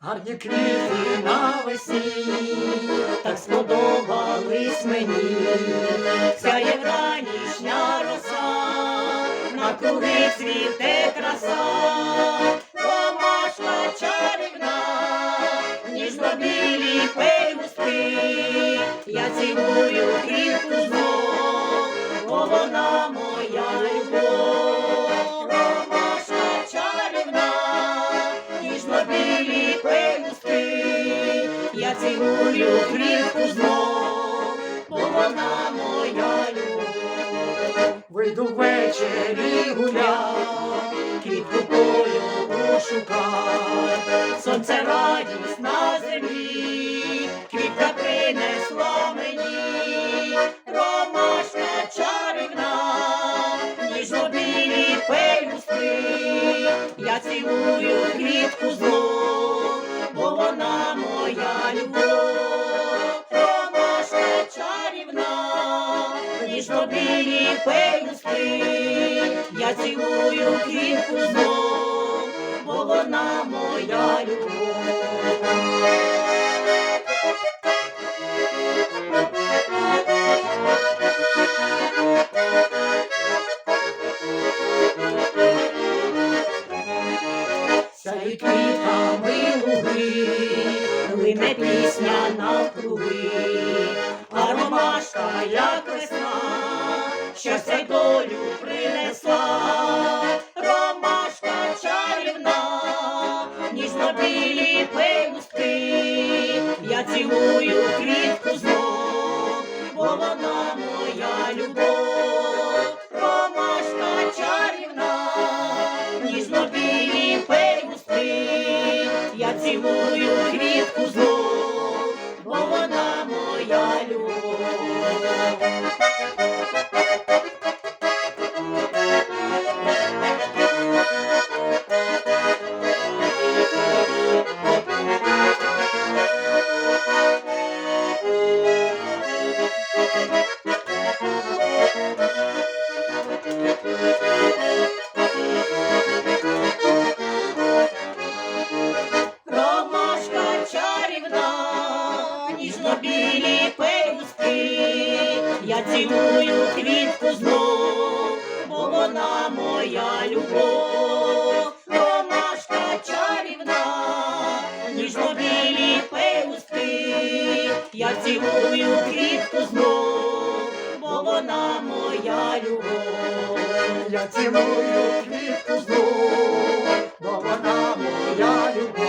Гарні квіти навесні, так сподобались мені, вся є ранішня роса, на круги цвіте краса, помашка чарівна. Я цілую квітку знов, бо вона моя любов, ромашка чарівна, ніжно-білі пелюстки, я цілую квітку знов, бо вона моя любов. Вийду ввечері гулять, квітку польову шукать, сонце радість я цілую квітку знов, бо вона моя любов, ромашка чарівна, ніжно-білі пелюстки, я цілую квітку знов, бо вона моя любов. Сяють квітами луги, лине пісня навкруги, а ромашка, як весна, щастя й долю принесла, ромашка чарівна, ніжно-білі пелюстки, цілую квітку знов, бо вона моя любов. Ніжно-білі пелюстки, я цілую квітку знов, бо вона моя любов. Ромашка чарівна, ніжно-білі пелюстки, я цілую квітку знов, бо вона моя любов. Я цілую квітку знов, бо вона моя любов.